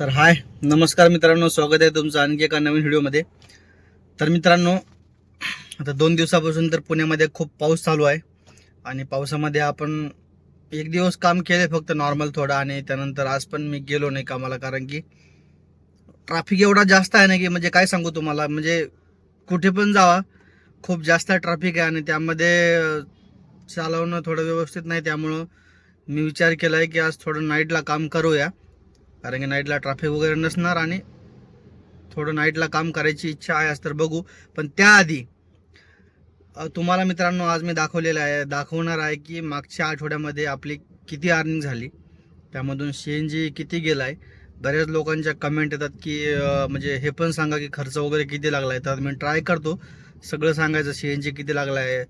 तर हाय नमस्कार मित्रांनो स्वागत आहे तुमचं आणखी एका नवीन व्हिडिओमध्ये. तर मित्रांनो आता दोन दिवसापासून तर पुण्यामध्ये खूप पाऊस चालू आहे आणि पावसामध्ये आपण एक दिवस काम केले फक्त नॉर्मल थोडा आणि त्यानंतर आज पण मी गेलो नाही कामाला कारण की ट्रॅफिक एवढा जास्त आहे ना की म्हणजे काय सांगू तुम्हाला? म्हणजे कुठे पण जावा खूप जास्त ट्रॅफिक आहे आणि त्यामध्ये चालवणं थोडं व्यवस्थित नाही त्यामुळं मी विचार केला आहे की आज थोडं नाईटला काम करूया. कारण की नाईटला ट्रॅफिक वगैरे नसणार आणि थोडं नाईटला काम करायची इच्छा आहे आज तर बघू. पण त्याआधी तुम्हाला मित्रांनो आज मी दाखवलेलं आहे दाखवणार आहे की मागच्या आठवड्यामध्ये आपली किती अर्निंग झाली. त्यामधून सी एन जी किती गेला आहे बऱ्याच लोकांच्या कमेंट येतात की म्हणजे हे पण सांगा की खर्च वगैरे किती लागला आहे. तर मी ट्राय करतो. सगळं सांगायचं सी एन जी किती लागला आहे.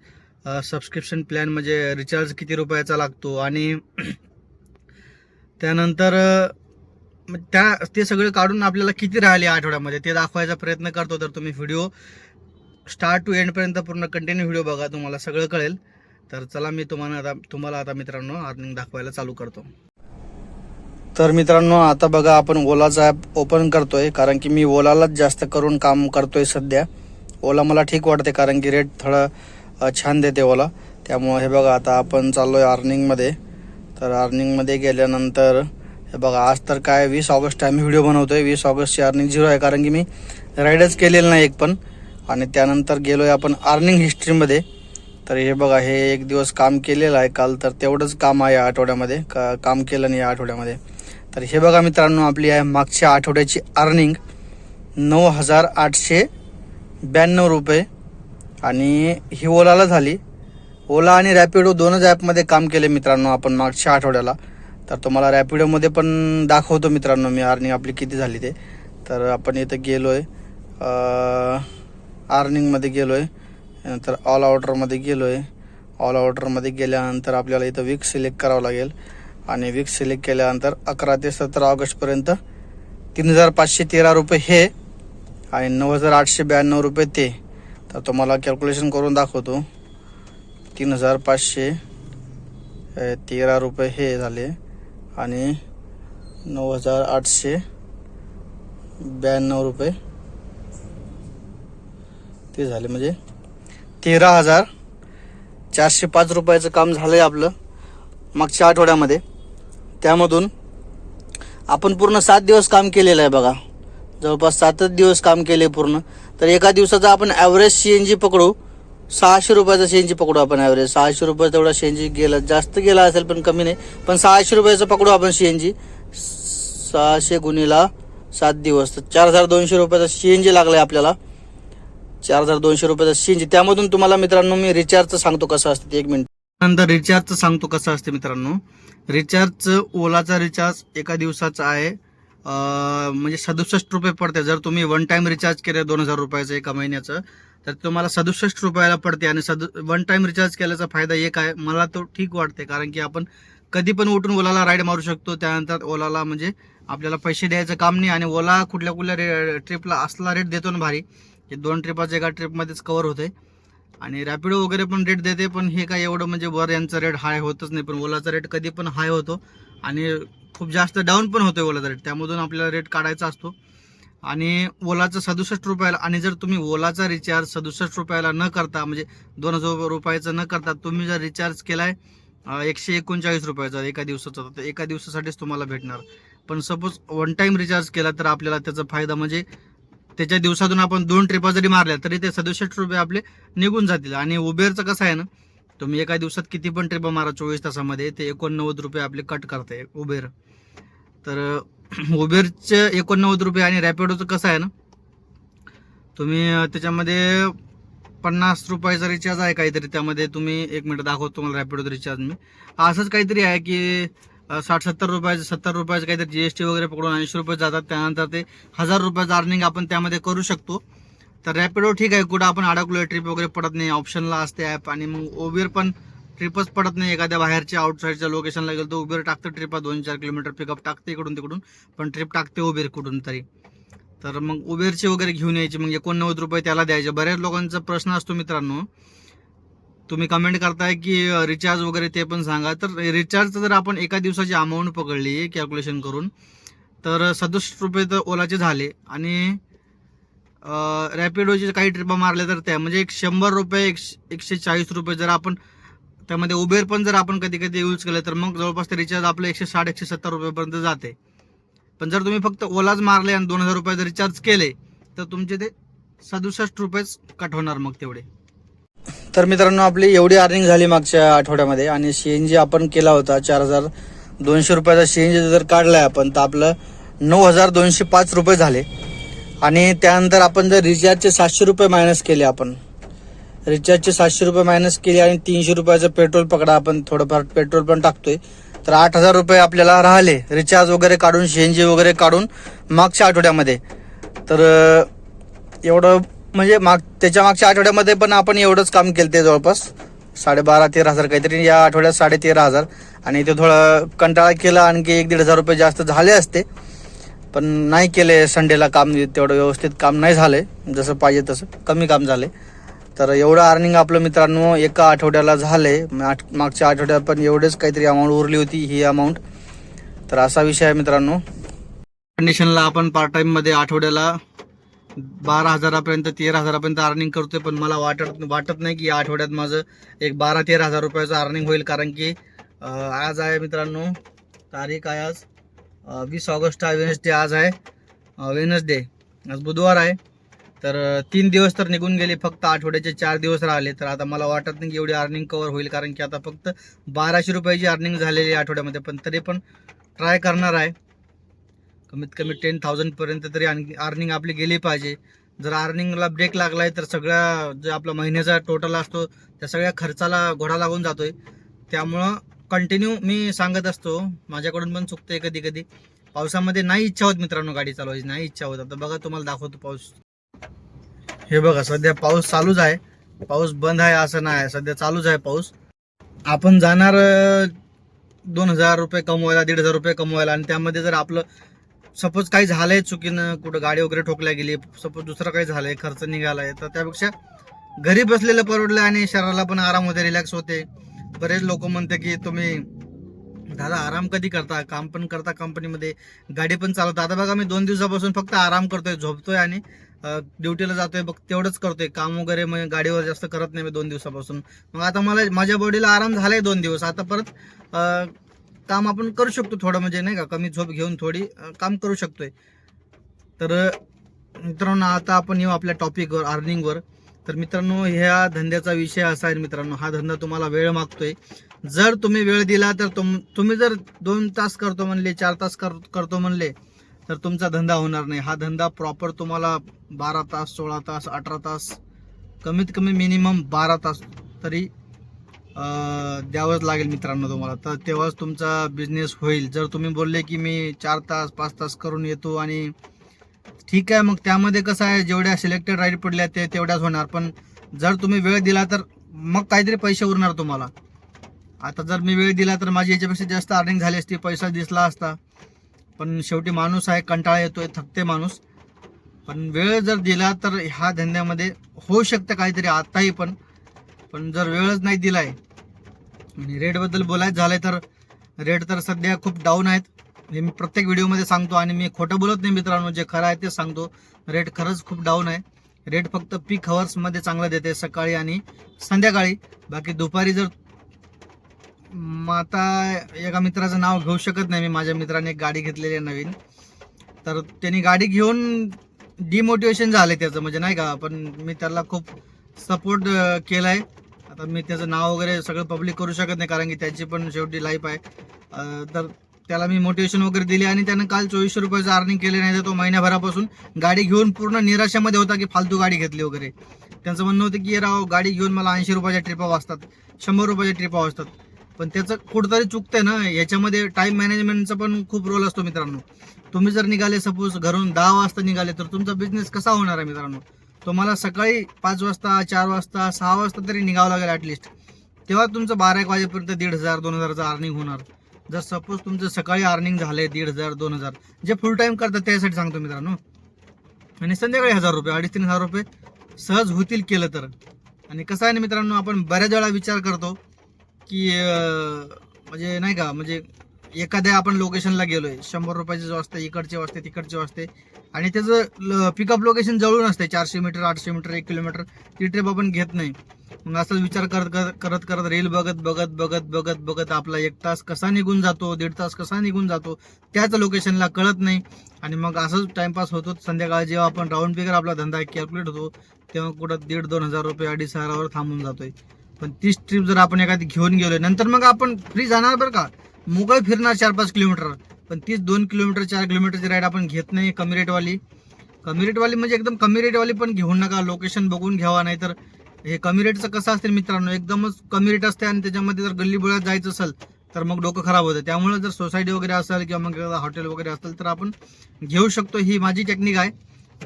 सबस्क्रिप्शन प्लॅन म्हणजे रिचार्ज किती रुपयाचा लागतो. आणि त्यानंतर मग त्या ते सगळं काढून आपल्याला किती राहिले आठवड्यामध्ये? ते दाखवायचा प्रयत्न करतो तर तुम्ही व्हिडिओ स्टार्ट टू एंडपर्यंत पूर्ण कंटिन्यू व्हिडिओ बघा तुम्हाला सगळं कळेल. तर चला मी तुम्हाला आता तुम्हाला आता मित्रांनो अर्निंग दाखवायला चालू करतो. तर मित्रांनो आता बघा आपण ओलाचा ॲप ओपन करतोय कारण की मी ओलालाच जास्त करून काम करतोय सध्या. ओला मला ठीक वाटते कारण की रेट थोडा छान देते ओला. त्यामुळे हे बघा आता आपण चाललोय अर्निंगमध्ये तर अर्निंगमध्ये गेल्यानंतर बघा आज तर काय वीस ऑगस्ट आम्ही व्हिडिओ बनवतोय. वीस ऑगस्टची अर्निंग झिरो आहे कारण की मी राईडच केलेलं नाही एक पण. आणि त्यानंतर गेलो आहे आपण अर्निंग हिस्ट्रीमध्ये तर हे बघा हे एक दिवस काम केलेलं आहे. काल तर तेवढंच काम आहे या आठवड्यामध्ये. का काम केलं नाही या आठवड्यामध्ये. तर हे बघा मित्रांनो आपली आहे मागच्या आठवड्याची अर्निंग नऊ हजार आठशे ब्याण्णव रुपये. आणि ही ओलाला झाली. ओला आणि रॅपिडो दोनच ॲपमध्ये काम केले मित्रांनो आपण मागच्या आठवड्याला. तर तुम्हाला रॅपिडोमध्ये पण दाखवतो मित्रांनो मी अर्निंग आपली किती झाली ते. तर आपण इथं गेलो आहे अर्निंगमध्ये गेलो आहे नंतर ऑल आउटरमध्ये गेलो आहे ऑल आउटरमध्ये गेल्यानंतर आपल्याला इथं वीक सिलेक्ट करावं लागेल. आणि वीक सिलेक्ट केल्यानंतर अकरा ते सतरा ऑगस्टपर्यंत तीन हजार पाचशे तेरा रुपये हे आणि नऊ हजार आठशे ब्याण्णव रुपये ते. तर तुम्हाला कॅल्क्युलेशन करून दाखवतो. तीन हजार पाचशे तेरा रुपये हे झाले. आणि नऊ हजार आठशे ब्याण्णव रुपये. ते झाले म्हणजे तेरा हजार चारशे पाच रुपयाचं काम झालं आहे आपलं मागच्या आठवड्यामध्ये. त्यामधून आपण पूर्ण सात दिवस काम केलेलं आहे बघा. जवळपास सातच दिवस काम केले पूर्ण. तर एका दिवसाचा आपण ॲव्हरेज सी एन जी पकडू. सहाशे रुपयाचा सी एन जी पकडू आपण ॲव्हरेज सहाशे रुपये तेवढा सी एन जी गेला जास्त गेला असेल पण कमी नाही. पण सहाशे रुपयाचं पकडू आपण सी सहाशे गुणीला सात दिवस. तर चार हजार दोनशे रुपयाचा सी एन जी लागला आहे आपल्याला. चार हजार दोनशे रुपयाचा सी एन जी त्यामधून तुम्हाला मित्रांनो मी रिचार्जचं सांगतो कसं असतं एक मिनिट. नंतर रिचार्जचं सांगतो कसं असते मित्रांनो. रिचार्जचं ओलाचा रिचार्ज एका दिवसाचा आहे. म्हणजे सदुसष्ट रुपये पडते. जर तुम्ही वन टाइम रिचार्ज केलं दोन हजार रुपयाचं एका महिन्याचं तर तुम्हाला सदुसष्ट रुपयाला पडते आणि सदु वन टाईम रिचार्ज केल्याचा फायदा एक आहे. मला तो ठीक वाटते कारण की आपण कधी पण उठून ओलाला राईड मारू शकतो. त्यानंतर ओलाला म्हणजे आपल्याला पैसे द्यायचं काम नाही आणि ओला कुठल्या कुठल्या रे ट्रिपला असला रेट देतो ना भारी की दोन ट्रिपाचं एका ट्रिपमध्येच कवर होते आणि रॅपिडो वगैरे पण रेट देते पण हे काय एवढं म्हणजे वर यांचा रेट हाय होतच नाही. पण ओलाचा रेट कधी पण हाय होतो. आणि खूप जास्त डाऊन पण होतो ओलाचा रेट त्यामधून आपल्याला रेट काढायचा असतो. आणि ओलाचं सदुसष्ट रुपयाला आणि जर तुम्ही ओलाचा रिचार्ज सदुसष्ट रुपयाला न करता म्हणजे दोन हजार रुपयाचं न करता तुम्ही जर रिचार्ज केलाय आहे एकशे एकोणचाळीस रुपयाचा एका दिवसाचा तर एका दिवसासाठीच तुम्हाला भेटणार. पण सपोज वन टाईम रिचार्ज केला तर आपल्याला त्याचा फायदा म्हणजे त्याच्या दिवसातून आपण दोन ट्रिपा जरी मारल्या तरी ते सदुसष्ट रुपये आपले निघून जातील. आणि उबेरचं कसं आहे ना तुम्ही एका दिवसात किती पण ट्रिपा मारा चोवीस तासामध्ये ते एकोणनव्वद रुपये आपले कट करते उबेर तर उबेरचे एकोणनव्वद रुपये आणि रॅपिडोचं कसं आहे ना? तुम्ही त्याच्यामध्ये पन्नास रुपयाचा रिचार्ज आहे काहीतरी त्यामध्ये तुम्ही एक मिनिट दाखवतो तुम्हाला रॅपिडोचं रिचार्ज मी. असंच काहीतरी आहे की साठ सत्तर रुपयाचं सत्तर रुपयाचं काहीतरी जी एस टी वगैरे पकडून ऐंशी रुपये जातात त्यानंतर ते हजार रुपयाचं अर्निंग आपण त्यामध्ये करू शकतो. तर रॅपिडो ठीक आहे कुठं आपण अडकलो ट्रिप वगैरे पडत नाही ऑप्शनला असते ॲप आणि मग ओबेर पण ट्रिपच पडत नाही. एखाद्या बाहेरच्या आउटसाईडच्या लोकेशनला गेलो तर उबेर टाकतं ट्रिपा दोन चार किलोमीटर पिकअप टाकते इकडून तिकडून. पण ट्रिप टाकते उबेर कुठून तरी. तर मग उबेरचे वगैरे घेऊन यायची. मग एकोणनव्वद रुपये त्याला द्यायचे. बऱ्याच लोकांचा प्रश्न असतो मित्रांनो. तुम्ही कमेंट करताय की रिचार्ज वगैरे ते पण सांगा. तर रिचार्जचं जर आपण एका दिवसाची अमाऊंट पकडली कॅल्क्युलेशन करून तर सदुसष्ट रुपये तर ओलाचे झाले. आणि रॅपिडोचे काही ट्रिपा मारल्या तर त्या. म्हणजे एक शंभर रुपये एकशे एकशे चाळीस रुपये जर आपण त्यामध्ये उबेर पण जर आपण कधी कधी यूज केलं तर मग जवळपास ते रिचार्ज आपलं एकशे साठ एकशे सत्तर रुपयापर्यंत जाते. पण जर तुम्ही फक्त ओलाच मारले आणि दोन हजार रुपये जर रिचार्ज केले तर तुमचे ते सदुसष्ट रुपयेच कट होणार मग तेवढे. तर मित्रांनो आपली एवढी अर्निंग झाली मागच्या आठवड्यामध्ये आणि सीएनजी आपण केला होता चार हजार दोनशे रुपयाचा सीएनजी जर काढलाय आपण तर आपलं नऊ हजार दोनशे पाच रुपये झाले. आणि त्यानंतर आपण जर रिचार्जचे सातशे रुपये मायनस केले आपण रिचार्जचे सातशे रुपये मायनस केले आणि तीनशे रुपयाचं पेट्रोल पकडा आपण. थोडंफार पेट्रोल पण टाकतोय. तर आठ हजार रुपये आपल्याला राहिले. रिचार्ज वगैरे काढून सीएनजी वगैरे काढून मागच्या आठवड्यामध्ये. तर एवढं म्हणजे माग त्याच्या मागच्या आठवड्यामध्ये पण आपण एवढंच काम केलं ते जवळपास. साडेबारा तेरा हजार काहीतरी. या आठवड्यात साडे तेरा हजार. आणि ते थोडं कंटाळा केला. आणखी एक दीड हजार रुपये जास्त झाले असते. पण नाही केले. संडेला काम तेवढं व्यवस्थित काम नाही झालं जसं पाहिजे तसं कमी काम झाले तर एवढं अर्निंग आपलं मित्रांनो एका आठवड्याला झालंय. मागच्या आठवड्यात पण एवढेच काहीतरी अमाऊंट उरली होती ही अमाऊंट तर असा विषय आहे मित्रांनो. कंडिशनला आपण पार्ट टाइममध्ये आठवड्याला बारा हजारापर्यंत तेरा हजारापर्यंत अर्निंग करतोय पण मला वाटत वाटत नाही की या आठवड्यात माझं एक बारा तेरा हजार रुपयाचं अर्निंग होईल कारण की आज आहे मित्रांनो तारीख आहे आज वीस ऑगस्ट आहे वेनसडे आज आहे वेनसडे आज बुधवार आहे. तर तीन दिवस तर निघून गेले फक्त आठवड्याचे चार दिवस राहिले. तर आता मला वाटत नाही की एवढी अर्निंग कवर होईल कारण की आता फक्त बाराशे रुपयाची अर्निंग झालेली आहे आठवड्यामध्ये. पण तरी पण ट्राय करणार आहे. कमीत कमी टेन थाउजंडपर्यंत तरी अर्निंग आपली गेली पाहिजे. जर अर्निंगला ब्रेक लागला आहे तर सगळ्या जो आपला महिन्याचा टोटल असतो त्या सगळ्या खर्चाला घोडा लागून जातोय. त्यामुळं कंटिन्यू मी सांगत असतो माझ्याकडून पण चुकतंय कधी कधी. पावसामध्ये नाही इच्छा होत मित्रांनो गाडी चालवायची नाही इच्छा होत. आता बघा तुम्हाला दाखवतो पाऊस. हे बघा सध्या पाऊस चालूच आहे. पाऊस बंद आहे असं नाही सध्या चालूच आहे पाऊस. आपण जाणार दोन हजार रुपये कमवायला दीड हजार रुपये कमवायला आणि त्यामध्ये जर आपलं सपोज काही झालंय चुकीनं कुठं गाडी वगैरे ठोकल्या गेली सपोज दुसरं काही झालंय खर्च निघालाय तर त्यापेक्षा घरी बसलेलं परवडलं आणि शरीराला पण आराम होते रिलॅक्स होते. बरेच लोक म्हणते की तुम्ही दादा आराम कधी करता? काम पण करता कंपनीमध्ये गाडी पण चालवता. आता बघा मी दोन दिवसापासून फक्त आराम करतोय झोपतोय आणि ड्युटीला जातोय बघ तेवढंच करतोय. काम वगैरे मग गाडीवर जास्त करत नाही मी दोन दिवसापासून. मग आता मला माझ्या बॉडीला आराम झालाय दोन दिवस. आता परत काम आपण करू शकतो थोडं म्हणजे नाही का कमी झोप घेऊन थोडी काम करू शकतोय. तर मित्रांनो आता आपण येऊ आपल्या टॉपिकवर अर्निंगवर. तर मित्रांनो ह्या धंद्याचा विषय असा आहे मित्रांनो हा धंदा तुम्हाला वेळ मागतोय. जर तुम्ही वेळ दिला तर तुम तुम्ही जर दोन तास करतो म्हणले चार तास कर करतो म्हणले तर तुमचा धंदा होणार नाही. हा धंदा प्रॉपर तुम्हाला बारा तास सोळा तास अठरा तास कमीत कमी मिनिमम बारा तास तरी द्यावंच लागेल मित्रांनो तुम्हाला. तर तेव्हाच तुमचा बिझनेस होईल. जर तुम्ही बोलले की मी चार तास पाच तास करून येतो आणि ठीक आहे मग त्यामध्ये कसं आहे जेवढ्या सिलेक्टेड राईड पडल्या ते तेवढ्याच होणार. पण जर तुम्ही वेळ दिला तर मग काहीतरी पैसे उरणार तुम्हाला. आता जर मी वेळ दिला तर माझी याच्यापेक्षा जास्त अर्निंग झाली असती पैसा दिसला असता. पण शेवटी माणूस आहे कंटाळा येतोय थकते माणूस. पण वेळ जर दिला तर ह्या धंद्यामध्ये होऊ शकतं काहीतरी आत्ताही पण. पण जर वेळच नाही दिलाय आणि रेटबद्दल बोलायचं झालंय तर रेट तर सध्या खूप डाऊन आहेत. हे मी प्रत्येक व्हिडिओमध्ये सांगतो आणि मी खोटं बोलत नाही मित्रांनो जे खरं आहे ते सांगतो. रेट खरंच खूप डाऊन आहे. रेट फक्त पीक हवर्समध्ये चांगला देते सकाळी आणि संध्याकाळी. बाकी दुपारी जर आता एका मित्राचं नाव घेऊ शकत नाही मी. माझ्या मित्राने एक गाडी घेतलेली आहे नवीन. तर त्यांनी गाडी घेऊन डिमोटिवेशन झालं त्याचं. म्हणजे नाही का पण मी त्याला खूप सपोर्ट केला आहे आता मी त्याचं नाव वगैरे सगळं पब्लिक करू शकत नाही कारण की त्याची पण शेवटी लाईफ आहे. तर त्याला मी मोटिवेशन वगैरे दिले आणि त्यानं काल चोवीसशे रुपयाचं अर्निंग केले नाही तर तो महिन्याभरापासून गाडी घेऊन पूर्ण निराशामध्ये होता की फालतू गाडी घेतली वगैरे. त्यांचं म्हणणं होतं की राव गाडी घेऊन मला ऐंशी रुपयाच्या ट्रिपा वाजतात शंभर रुपयाच्या ट्रिपा वाजतात पण त्याचं कुठंतरी चुकतंय ना याच्यामध्ये टाइम मॅनेजमेंटचा पण खूप रोल असतो मित्रांनो. तुम्ही जर निघाले सपोज घरून दहा वाजता निघाले तर तुमचा बिझनेस कसा होणार आहे मित्रांनो? तुम्हाला सकाळी पाच वाजता चार वाजता सहा वाजता तरी निघावं लागेल ॲटलिस्ट तेव्हा तुमचं बारा एक वाजेपर्यंत दीड हजार दोन हजारचं अर्निंग होणार. जर सपोज तुमचं सकाळी अर्निंग झालंय दीड हजार दोन हजार जे फुल टाईम करतात त्यासाठी सांगतो मित्रांनो. आणि संध्याकाळी हजार रुपये अडीच तीन हजार रुपये सहज होतील केलं तर. आणि कसं आहे ना मित्रांनो आपण बऱ्याच वेळा विचार करतो की म्हणजे नाही का म्हणजे एखाद्या आपण लोकेशनला गेलोय शंभर रुपयाचे जो असते इकडचे वाजते तिकडचे वाजते आणि त्याचं पिकअप लोकेशन जवळून असते चारशे मीटर आठशे मीटर एक किलोमीटर ती ट्रिप आपण घेत नाही. मग असं विचार करत करत करत करत रील बघत बघत बघत बघत बघत आपला एक तास कसा निघून जातो दीड तास कसा निघून जातो त्याच लोकेशनला कळत नाही. आणि मग असंच टाइमपास होतो. संध्याकाळी जेव्हा आपण राऊंड फिगर आपला धंदा कॅल्क्युलेट होतो तेव्हा कुठं दीड दोन हजार रुपये अडीच हजारावर थांबून जातोय. पण तीच ट्रिप जर आपण एखादी घेऊन गेलो नंतर मग आपण फ्री जाणार बरं का? मोकळ फिरणार चार पाच किलोमीटर पण तीच दोन किलोमीटर चार किलोमीटरची राईड आपण घेत नाही कमी रेटवाली कमी रेटवाली म्हणजे एकदम कमी रेटवाली पण घेऊ नका. लोकेशन बघून घ्यावा नाही तर हे कमी रेटचं कसं असते मित्रांनो? एकदमच कमी रेट असते आणि त्याच्यामध्ये जर गल्ली बोळ्यात जायचं असेल तर मग डोकं खराब होतं. त्यामुळे जर सोसायटी वगैरे असेल किंवा मग हॉटेल वगैरे असेल तर आपण घेऊ शकतो. ही माझी टेक्निक आहे.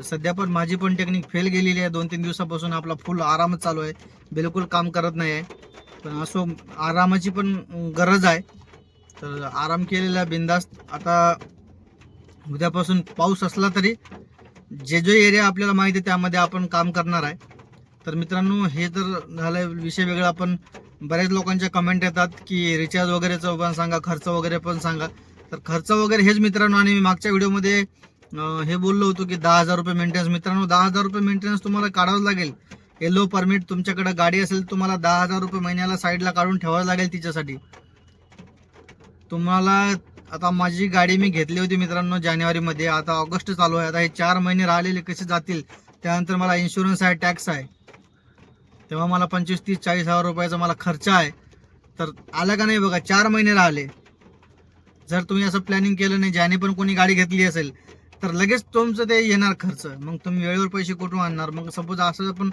सध्या पण माझी पण टेक्निक फेल गेलेली आहे. दोन तीन दिवसापासून आपला फुल आरामच चालू आहे. बिलकुल काम करत नाही आहे. पण असो आरामाची पण गरज आहे. तर आराम केलेला बिंदास्त. आता उद्यापासून पाऊस असला तरी जे जो एरिया आपल्याला माहिती आहे त्यामध्ये आपण काम करणार आहे. तर मित्रांनो हे तर झालं विषय वेगळा आपण बऱ्याच लोकांच्या कमेंट येतात की रिचार्ज वगैरेचं पण सांगा खर्च वगैरे पण सांगा. तर खर्च वगैरे हेच मित्रांनो आणि मी मागच्या व्हिडिओमध्ये हे बोललो होतो की दहा हजार रुपये मेंटेनन्स मित्रांनो दहा हजार रुपये मेंटेनन्स तुम्हाला काढावं लागेल. येलो परमिट तुमच्याकडे गाडी असेल तुम्हाला दहा हजार रुपये महिन्याला साईडला काढून ठेवावं लागेल तिच्यासाठी. तुम्हाला आता माझी गाडी मी घेतली होती मित्रांनो जानेवारीमध्ये. आता ऑगस्ट चालू आहे. आता हे चार महिने राहिलेले कसे जातील त्यानंतर मला इन्शुरन्स आहे टॅक्स आहे. तेव्हा मला पंचवीस तीस चाळीस हजार रुपयाचा मला खर्च आहे. तर आला का नाही बघा चार महिने राहिले. जर तुम्ही असं प्लॅनिंग केलं नाही ज्याने पण कोणी गाडी घेतली असेल तर लगेच तुमचं ते येणार खर्च. मग तुम्ही वेळेवर पैसे कुठून आणणार? मग सपोज असं आपण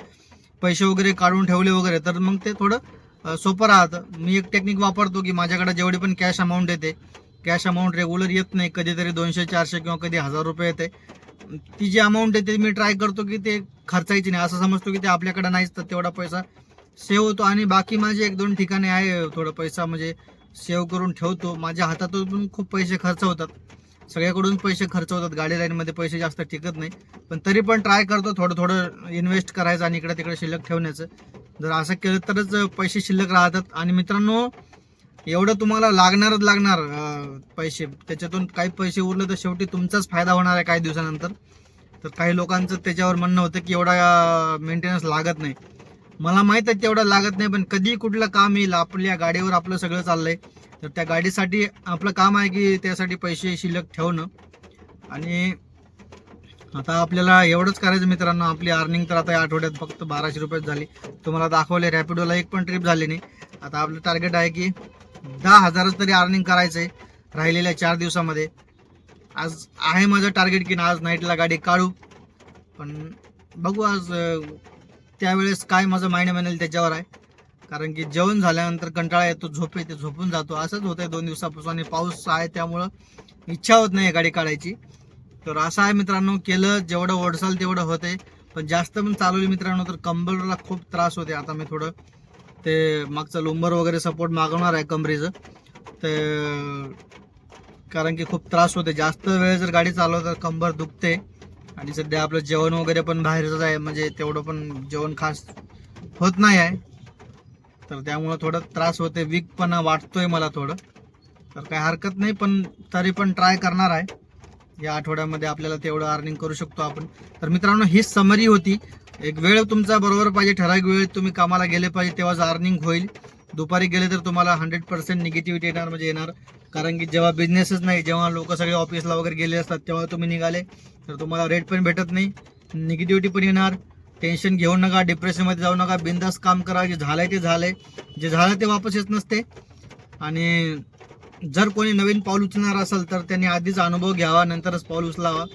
पैसे वगैरे काढून ठेवले वगैरे तर मग ते थोडं सोपं राहतं. मी एक टेक्निक वापरतो की माझ्याकडे जेवढी पण कॅश अमाऊंट येते कॅश अमाऊंट रेग्युलर येत नाही. कधीतरी दोनशे चारशे किंवा कधी हजार रुपये येते. ती जी अमाऊंट येते मी ट्राय करतो की ते खर्चायची नाही. असं समजतो की ते आपल्याकडे नाहीच तर तेवढा पैसा सेव्ह होतो. आणि बाकी माझे एक दोन ठिकाणी आहे थोडा पैसा म्हणजे सेव्ह करून ठेवतो. माझ्या हातातून खूप पैसे खर्च होतात. सगळ्याकडून पैसे खर्च होतात गाडी लाईनमध्ये पैसे जास्त टिकत नाही. पण तरी पण ट्राय करतो थोडं थोडं इन्व्हेस्ट करायचं आणि इकडे तिकडे शिल्लक ठेवण्याचं. जर असं केलं तरच पैसे शिल्लक राहतात. आणि मित्रांनो एवढं तुम्हाला लागणारच लागणार पैसे. त्याच्यातून काही पैसे उरले तर शेवटी तुमचाच फायदा होणार आहे काही दिवसानंतर. तर काही लोकांचं त्याच्यावर म्हणणं होतं की एवढा मेंटेनन्स लागत नाही. मला माहीत आहे तेवढं लागत नाही पण कधी कुठलं काम येईल आपल्या गाडीवर आपलं सगळं चाललंय. तर त्या गाडीसाठी आपलं काम आहे की त्यासाठी पैसे शिल्लक ठेवणं. आणि आता आपल्याला एवढंच करायचं मित्रांनो आपली अर्निंग तर आता या आठवड्यात फक्त बाराशे रुपयेच झाली. तुम्हाला दाखवले रॅपिडोला एक पण ट्रिप झाली नाही. आता आपलं टार्गेट आहे की दहा हजारच तरी अर्निंग करायचं आहे राहिलेल्या चार दिवसामध्ये. आज आहे माझं टार्गेट की ना आज नाईटला गाडी काढू. पण बघू आज त्यावेळेस काय माझं माइंड म्हणेल त्याच्यावर आहे. कारण की जेवण झाल्यानंतर कंटाळा येतो झोप येते झोपून जातो. असंच होतंय दोन दिवसापासून आणि पाऊस आहे त्यामुळं इच्छा होत नाही गाडी काढायची. तर असं आहे मित्रांनो केलं जेवढं ओढसाल तेवढं होते पण जास्त पण चालवली मित्रांनो तर कंबरला खूप त्रास होते आता मी थोडं ते मागचं लुंबर वगैरे सपोर्ट मागवणार आहे कमरेचं. ते कारण की खूप त्रास होते जास्त वेळ जर गाडी चालवलं तर कंबर दुखते. आणि सध्या आपलं जेवण वगैरे पण बाहेरच आहे म्हणजे तेवढं पण जेवण खास होत नाही आहे. तर त्यामुळं थोडं त्रास होते वीकपणा वाटतोय मला थोडं. तर काही हरकत नाही पण तरी पण ट्राय करणार आहे. या आठवड्यामध्ये आपल्याला तेवढं अर्निंग करू शकतो आपण. तर मित्रांनो ही समरी होती. एक वेळ तुमचा बरोबर पाहिजे ठराविक वेळेत तुम्ही कामाला गेले पाहिजे तेव्हाच अर्निंग होईल. दुपारी गेले तर तुम्हाला हंड्रेड पर्सेंट निगेटिव्हिटी येणार म्हणजे येणार. कारण की जेव्हा बिझनेसच नाही जेव्हा लोक सगळे ऑफिसला वगैरे गेले असतात तेव्हा तुम्ही निघाले तर तुम्हाला रेट पण भेटत नाही निगेटिव्हिटी पण येणार. टेन्शन घेऊ नका डिप्रेशनमध्ये जाऊ नका बिंदास काम करा जे झालंय ते झालंय. जे झालं ते वापस येत नसते. आणि जर कोणी नवीन पाऊल उचलणार असेल तर त्यांनी आधीच अनुभव घ्यावा नंतरच पाऊल उचलावा.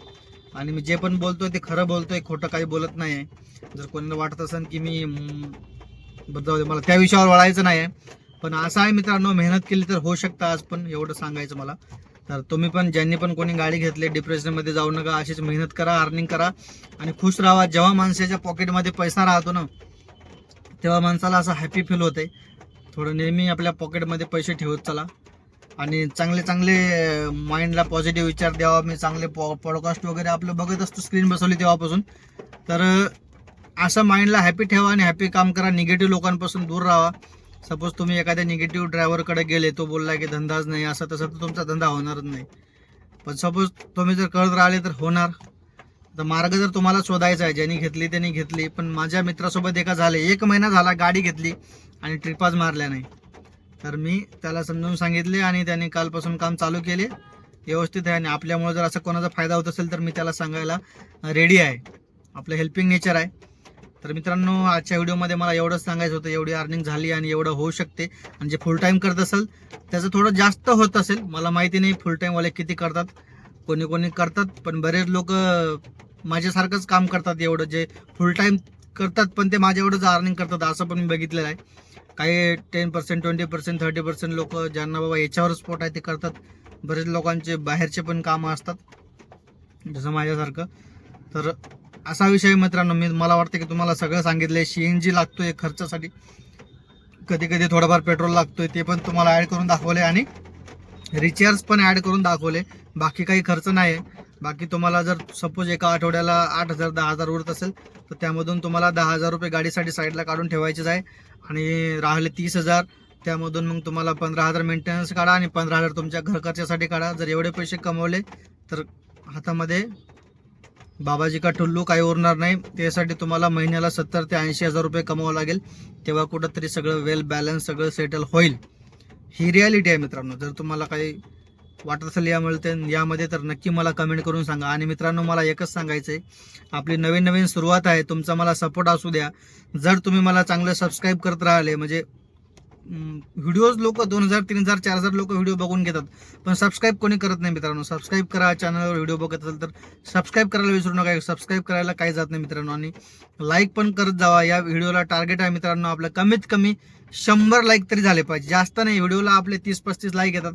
आणि मी जे पण बोलतोय ते खरं बोलतोय खोटं काही बोलत नाही आहे जर कोणाला वाटत असेल की मी बदल बरं जाऊ दे मला त्या विषयावर वळायचं नाही आहे पण असं आहे मित्रांनो मेहनत केली तर होऊ शकतं आज पण एवढं सांगायचं मला. तर तुम्ही पण ज्यांनी पण कोणी गाडी घेतली डिप्रेशनमध्ये जाऊ नका अशीच मेहनत करा अर्निंग करा आणि खुश राहा. जेव्हा माणसाच्या पॉकेटमध्ये पैसा राहतो ना तेव्हा माणसाला असं हॅपी फील होते थोडं नेहमी आपल्या पॉकेटमध्ये पैसे ठेवत चला. आणि चांगले चांगले माइंडला पॉझिटिव्ह विचार द्यावा. मी चांगले पॉ पॉडकास्ट वगैरे आपलं बघत असतो स्क्रीन बसवली तेव्हापासून. तर असं माइंडला हॅपी ठेवा आणि हॅपी काम करा. निगेटिव्ह लोकांपासून दूर राहा. सपोज तुम्ही एखाद्या निगेटिव्ह ड्रायव्हरकडे गेले तो बोलला की धंदाच नाही असं तसं तर तुमचा धंदा होणारच नाही. पण सपोज तुम्ही जर करत राहिले तर होणार. तर मार्ग जर तुम्हाला शोधायचा आहे ज्यांनी घेतली त्यांनी घेतली पण माझ्या मित्रासोबत एका झाले एक महिना झाला गाडी घेतली आणि ट्रिपाच मारल्या नाही. तर मी त्याला समजावून सांगितले आणि त्याने कालपासून काम चालू केले व्यवस्थित आहे आणि आपल्यामुळे जर असं कोणाचा फायदा होत असेल तर मी त्याला सांगायला रेडी आहे. आपलं हेल्पिंग नेचर आहे. तर मित्रांनो आजच्या व्हिडिओमध्ये मला एवढंच सांगायचं होतं एवढी अर्निंग झाली आणि एवढं होऊ शकते. आणि जे फुल टाईम करत असेल त्याचं थोडं जास्त होत असेल. मला माहिती नाही फुल टाईमवाले किती करतात. कोणी कोणी करतात पण बरेच लोक माझ्यासारखंच काम करतात एवढं. जे फुल टाईम करतात पण ते माझ्या एवढंच अर्निंग करतात असं पण मी बघितलेलं आहे. काही ten percent twenty percent thirty percent लोक ज्यांना बाबा याच्यावरच स्पॉट आहे ते करतात. बरेच लोकांचे बाहेरचे पण कामं असतात. जसं माझ्यासारखं. तर असा विषय मित्रांनो. मी मला वाटतं की तुम्हाला सगळं सांगितलंय. सी एन जी लागतोय खर्चासाठी. कधी कधी थोडंफार पेट्रोल लागतोय ते पण तुम्हाला ॲड करून दाखवले आणि रिचार्ज पण ॲड करून दाखवले बाकी काही खर्च नाही आहे. बाकी तुम्हाला जर सपोज एका आठवड्याला आठ हजार दहा हजार उरत असेल तर त्यामधून तुम्हाला दहा हजार रुपये गाडीसाठी साईडला काढून ठेवायचेच आहे. आणि राहिले तीस हजार त्यामधून मग तुम्हाला पंधरा हजार मेंटेनन्स काढा आणि पंधरा हजार तुमच्या घर खर्चासाठी काढा. जर एवढे पैसे कमवले तर हातामध्ये बाबाजी का टुल्लू काही उरणार नाही. त्यासाठी तुम्हाला महिन्याला सत्तर ते ऐंशी हजार रुपये कमावं लागेल. तेव्हा कुठंतरी सगळं वेल बॅलन्स सगळं सेटल होईल. ही रियालिटी आहे मित्रांनो. जर तुम्हाला काही वाटत असेल यामुळे ते यामध्ये तर नक्की मला कमेंट करून सांगा. आणि मित्रांनो मला एकच सांगायचं आहे आपली नवीन नवीन सुरुवात आहे. तुमचा मला सपोर्ट असू द्या. जर तुम्ही मला चांगलं सबस्क्राईब करत राहिले म्हणजे व्हिडिओज लोक दोन हजार तीन हजार चार हजार लोक व्हिडिओ बघून घेतात. पण सबस्क्राईब कोणी करत नाही मित्रांनो? सबस्क्राईब करा चॅनलवर व्हिडिओ बघत असेल तर सबस्क्राईब करायला विसरू नका. सबस्क्राईब करायला काही जात नाही मित्रांनो. आणि लाईक पण करत जावा. या व्हिडिओला टार्गेट आहे मित्रांनो आपलं. कमीत कमी शंभर लाईक तरी झाले पाहिजे. जास्त नाही व्हिडिओला आपले तीस पस्तीस लाईक येतात.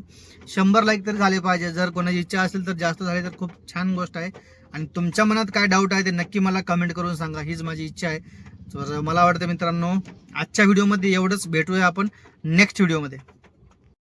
शंभर लाईक तरी झाले पाहिजे. जर कोणाची इच्छा असेल तर जास्त झाले तर खूप छान गोष्ट आहे. आणि तुमच्या मनात काय डाऊट आहे ते नक्की मला कमेंट करून सांगा. हीच माझी इच्छा आहे. तर मला वाटतं मित्रांनो आजच्या व्हिडिओमध्ये एवढंच. भेटूया आपण. नेक्स्ट व्हिडिओमध्ये.